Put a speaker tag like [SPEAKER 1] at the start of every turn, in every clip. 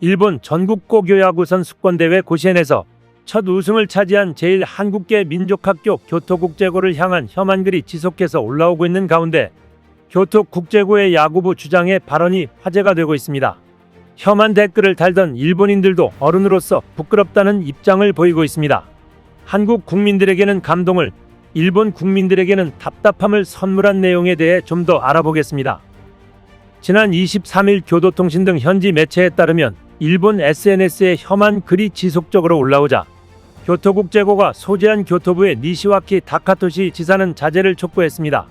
[SPEAKER 1] 일본 전국고 교 야구 선 수권대회 고시엔에서 첫 우승을 차지한 제일 한국계 민족학교 교토국제고를 향한 혐한 글이 지속해서 올라오고 있는 가운데 교토국제고의 야구부 주장의 발언이 화제가 되고 있습니다. 혐한 댓글을 달던 일본인들도 어른으로서 부끄럽다는 입장을 보이고 있습니다. 한국 국민들에게는 감동을, 일본 국민들에게는 답답함을 선물한 내용에 대해 좀 더 알아보겠습니다. 지난 23일 교도통신 등 현지 매체에 따르면 일본 SNS에 혐한 글이 지속적으로 올라오자 교토국제고가 소재한 교토부의 니시와키 다카토시 지사는 자제를 촉구했습니다.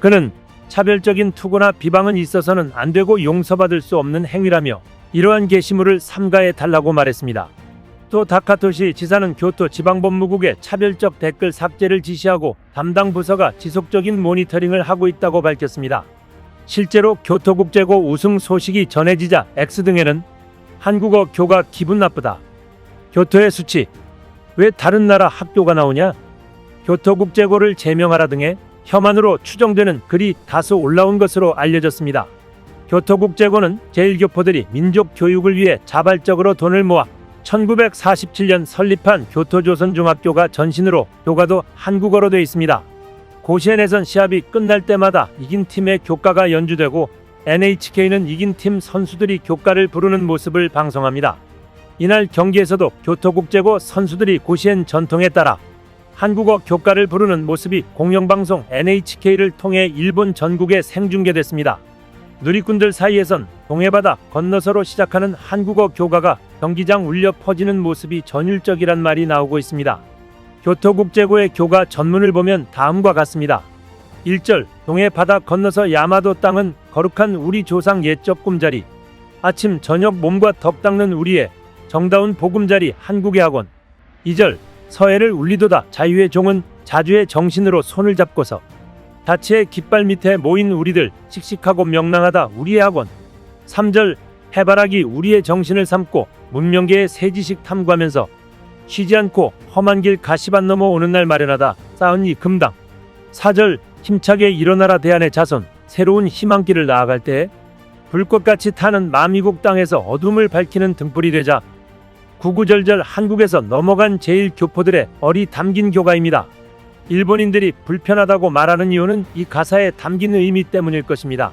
[SPEAKER 1] 그는 차별적인 투구나 비방은 있어서는 안 되고 용서받을 수 없는 행위라며 이러한 게시물을 삼가해 달라고 말했습니다. 또 다카토시 지사는 교토 지방법무국에 차별적 댓글 삭제를 지시하고 담당 부서가 지속적인 모니터링을 하고 있다고 밝혔습니다. 실제로 교토국제고 우승 소식이 전해지자 X 등에는 한국어 교가 기분 나쁘다. 교토의 수치. 왜 다른 나라 학교가 나오냐? 교토국제고를 제명하라 등의 혐한으로 추정되는 글이 다수 올라온 것으로 알려졌습니다. 교토국제고는 제1교포들이 민족 교육을 위해 자발적으로 돈을 모아 1947년 설립한 교토조선중학교가 전신으로 교과도 한국어로 되어 있습니다. 고시엔에선 시합이 끝날 때마다 이긴 팀의 교가가 연주되고 NHK는 이긴 팀 선수들이 교가를 부르는 모습을 방송합니다. 이날 경기에서도 교토국제고 선수들이 고시엔 전통에 따라 한국어 교가를 부르는 모습이 공영방송 NHK를 통해 일본 전국에 생중계됐습니다. 누리꾼들 사이에선 동해바다 건너서로 시작하는 한국어 교가가 경기장 울려 퍼지는 모습이 전율적이란 말이 나오고 있습니다. 교토국제고의 교가 전문을 보면 다음과 같습니다. 1절 동해 바다 건너서 야마도 땅은 거룩한 우리 조상 옛적 꿈자리 아침 저녁 몸과 덕 닦는 우리의 정다운 보금자리 한국의 학원. 2절 서해를 울리도다. 자유의 종은 자주의 정신으로 손을 잡고서 다치의 깃발 밑에 모인 우리들 씩씩하고 명랑하다 우리의 학원. 3절 해바라기 우리의 정신을 삼고 문명계의 세지식 탐구하면서 쉬지 않고 험한 길 가시밭 넘어 오는 날 마련하다 쌓은 이 금당. 4절 힘차게 일어나라 대한의 자손 새로운 희망길을 나아갈 때 불꽃같이 타는 마미국 땅에서 어둠을 밝히는 등불이 되자 구구절절 한국에서 넘어간 제일 교포들의 어리 담긴 교가입니다. 일본인들이 불편하다고 말하는 이유는 이 가사에 담긴 의미 때문일 것입니다.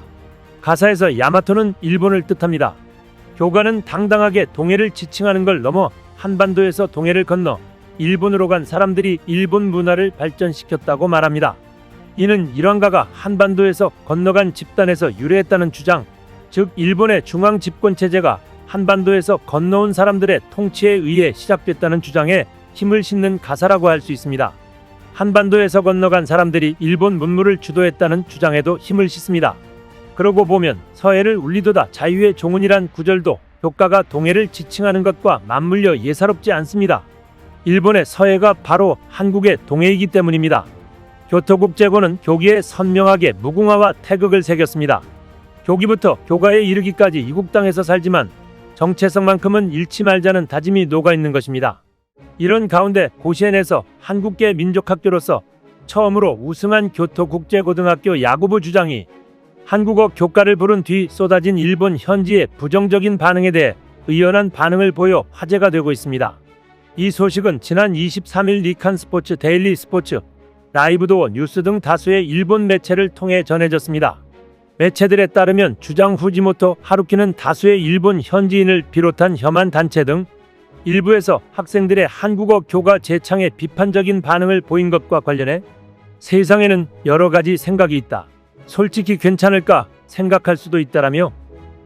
[SPEAKER 1] 가사에서 야마토는 일본을 뜻합니다. 교가는 당당하게 동해를 지칭하는 걸 넘어 한반도에서 동해를 건너 일본으로 간 사람들이 일본 문화를 발전시켰다고 말합니다. 이는 일왕가가 한반도에서 건너간 집단에서 유래했다는 주장, 즉 일본의 중앙 집권 체제가 한반도에서 건너온 사람들의 통치에 의해 시작됐다는 주장에 힘을 싣는 가사라고 할 수 있습니다. 한반도에서 건너간 사람들이 일본 문물을 주도했다는 주장에도 힘을 싣습니다. 그러고 보면 서해를 울리도다 자유의 종훈이란 구절도 교가가 동해를 지칭하는 것과 맞물려 예사롭지 않습니다. 일본의 서해가 바로 한국의 동해이기 때문입니다. 교토국제고는 교기에 선명하게 무궁화와 태극을 새겼습니다. 교기부터 교가에 이르기까지 이국 땅에서 살지만 정체성만큼은 잃지 말자는 다짐이 녹아 있는 것입니다. 이런 가운데 고시엔에서 한국계 민족학교로서 처음으로 우승한 교토국제고등학교 야구부 주장이 한국어 교과를 부른 뒤 쏟아진 일본 현지의 부정적인 반응에 대해 의연한 반응을 보여 화제가 되고 있습니다. 이 소식은 지난 23일 니칸 스포츠 데일리 스포츠 라이브도 뉴스 등 다수의 일본 매체를 통해 전해졌습니다. 매체들에 따르면 주장 후지모토 하루키는 다수의 일본 현지인을 비롯한 혐한 단체 등 일부에서 학생들의 한국어 교과 재창에 비판적인 반응을 보인 것과 관련해 세상에는 여러 가지 생각이 있다. 솔직히 괜찮을까 생각할 수도 있다라며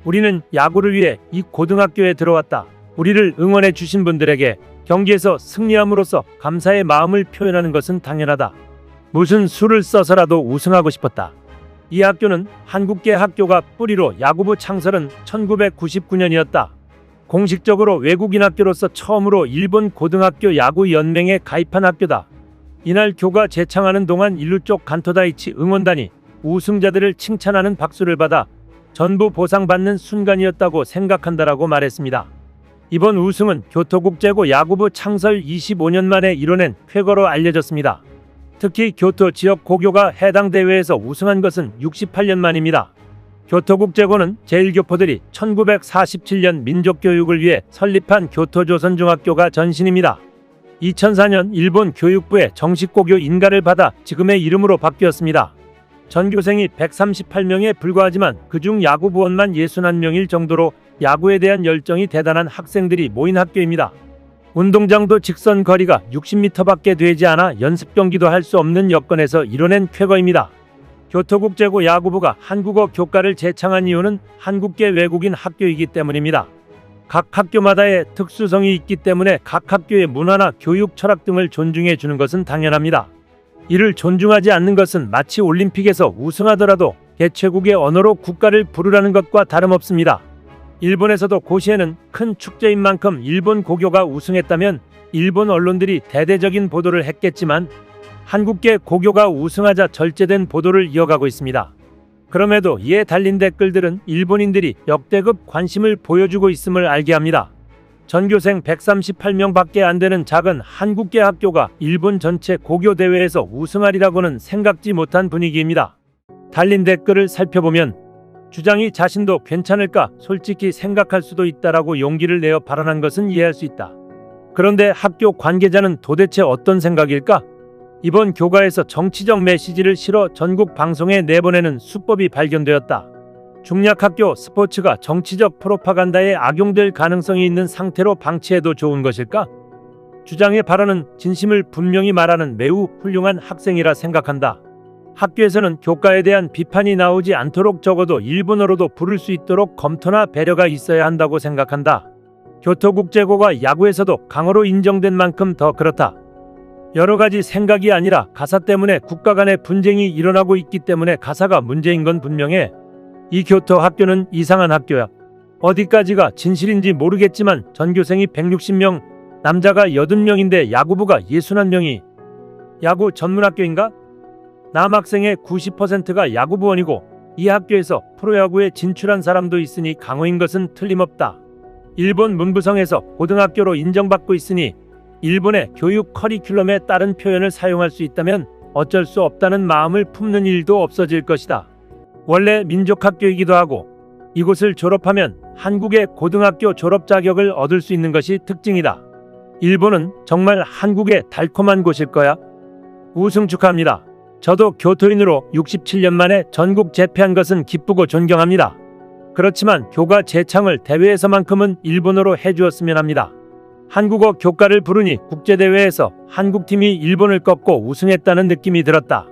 [SPEAKER 1] 우리는 야구를 위해 이 고등학교에 들어왔다. 우리를 응원해 주신 분들에게 경기에서 승리함으로써 감사의 마음을 표현하는 것은 당연하다. 무슨 수를 써서라도 우승하고 싶었다. 이 학교는 한국계 학교가 뿌리로 야구부 창설은 1999년이었다. 공식적으로 외국인 학교로서 처음으로 일본 고등학교 야구 연맹에 가입한 학교다. 이날 교가 재창하는 동안 일루 쪽 간토다이치 응원단이 우승자들을 칭찬하는 박수를 받아 전부 보상받는 순간이었다고 생각한다라고 말했습니다. 이번 우승은 교토국제고 야구부 창설 25년 만에 이뤄낸 쾌거로 알려졌습니다. 특히 교토 지역 고교가 해당 대회에서 우승한 것은 68년 만입니다. 교토국제고는 제1교포들이 1947년 민족교육을 위해 설립한 교토조선중학교가 전신입니다. 2004년 일본 교육부의 정식 고교 인가를 받아 지금의 이름으로 바뀌었습니다. 전교생이 138명에 불과하지만 그중 야구부원만 61명일 정도로 야구에 대한 열정이 대단한 학생들이 모인 학교입니다. 운동장도 직선 거리가 60m밖에 되지 않아 연습 경기도 할 수 없는 여건에서 이뤄낸 쾌거입니다. 교토국제고 야구부가 한국어 교과를 제창한 이유는 한국계 외국인 학교이기 때문입니다. 각 학교마다의 특수성이 있기 때문에 각 학교의 문화나 교육 철학 등을 존중해 주는 것은 당연합니다. 이를 존중하지 않는 것은 마치 올림픽에서 우승하더라도 개최국의 언어로 국가를 부르라는 것과 다름없습니다. 일본에서도 고시에는 큰 축제인 만큼 일본 고교가 우승했다면 일본 언론들이 대대적인 보도를 했겠지만 한국계 고교가 우승하자 절제된 보도를 이어가고 있습니다. 그럼에도 이에 달린 댓글들은 일본인들이 역대급 관심을 보여주고 있음을 알게 합니다. 전교생 138명밖에 안 되는 작은 한국계 학교가 일본 전체 고교 대회에서 우승하리라고는 생각지 못한 분위기입니다. 달린 댓글을 살펴보면 주장이 자신도 괜찮을까 솔직히 생각할 수도 있다라고 용기를 내어 발언한 것은 이해할 수 있다. 그런데 학교 관계자는 도대체 어떤 생각일까? 이번 교과에서 정치적 메시지를 실어 전국 방송에 내보내는 수법이 발견되었다. 중약학교 스포츠가 정치적 프로파간다에 악용될 가능성이 있는 상태로 방치해도 좋은 것일까? 주장의 발언은 진심을 분명히 말하는 매우 훌륭한 학생이라 생각한다. 학교에서는 교과에 대한 비판이 나오지 않도록 적어도 일본어로도 부를 수 있도록 검토나 배려가 있어야 한다고 생각한다. 교토국제고가 야구에서도 강호로 인정된 만큼 더 그렇다. 여러 가지 생각이 아니라 가사 때문에 국가 간의 분쟁이 일어나고 있기 때문에 가사가 문제인 건 분명해. 이 교토 학교는 이상한 학교야. 어디까지가 진실인지 모르겠지만 전교생이 160명, 남자가 80명인데 야구부가 61명이 야구 전문학교인가? 남학생의 90%가 야구부원이고 이 학교에서 프로야구에 진출한 사람도 있으니 강호인 것은 틀림없다. 일본 문부성에서 고등학교로 인정받고 있으니 일본의 교육 커리큘럼에 따른 표현을 사용할 수 있다면 어쩔 수 없다는 마음을 품는 일도 없어질 것이다. 원래 민족학교이기도 하고 이곳을 졸업하면 한국의 고등학교 졸업 자격을 얻을 수 있는 것이 특징이다. 일본은 정말 한국의 달콤한 곳일 거야. 우승 축하합니다. 저도 교토인으로 67년 만에 전국 재패한 것은 기쁘고 존경합니다. 그렇지만 교과 재창을 대회에서만큼은 일본어로 해주었으면 합니다. 한국어 교과를 부르니 국제대회에서 한국팀이 일본을 꺾고 우승했다는 느낌이 들었다.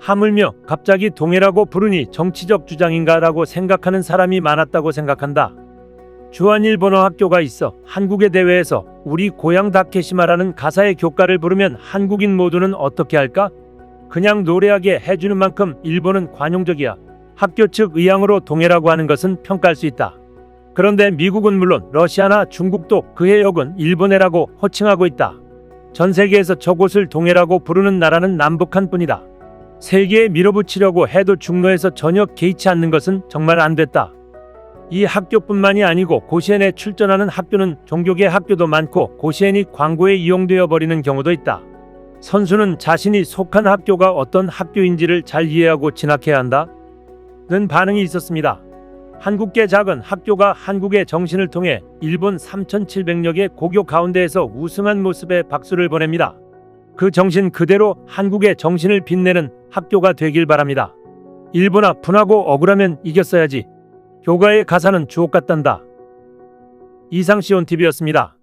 [SPEAKER 1] 하물며 갑자기 동해라고 부르니 정치적 주장인가라고 생각하는 사람이 많았다고 생각한다. 주한일본어 학교가 있어 한국의 대회에서 우리 고향 다케시마라는 가사의 교과를 부르면 한국인 모두는 어떻게 할까? 그냥 노래하게 해주는 만큼 일본은 관용적이야. 학교 측 의향으로 동해라고 하는 것은 평가할 수 있다. 그런데 미국은 물론 러시아나 중국도 그의 역은 일본해라고 호칭하고 있다. 전 세계에서 저곳을 동해라고 부르는 나라는 남북한 뿐이다. 세계에 밀어붙이려고 해도 중로에서 전혀 개의치 않는 것은 정말 안 됐다. 이 학교뿐만이 아니고 고시엔에 출전하는 학교는 종교계 학교도 많고 고시엔이 광고에 이용되어 버리는 경우도 있다. 선수는 자신이 속한 학교가 어떤 학교인지를 잘 이해하고 진학해야 한다. 는 반응이 있었습니다. 한국계 작은 학교가 한국의 정신을 통해 일본 3,700여 개 고교 가운데에서 우승한 모습에 박수를 보냅니다. 그 정신 그대로 한국의 정신을 빛내는 학교가 되길 바랍니다. 일본아 분하고 억울하면 이겼어야지. 교과의 가사는 주옥 같단다. 이상시온 TV였습니다.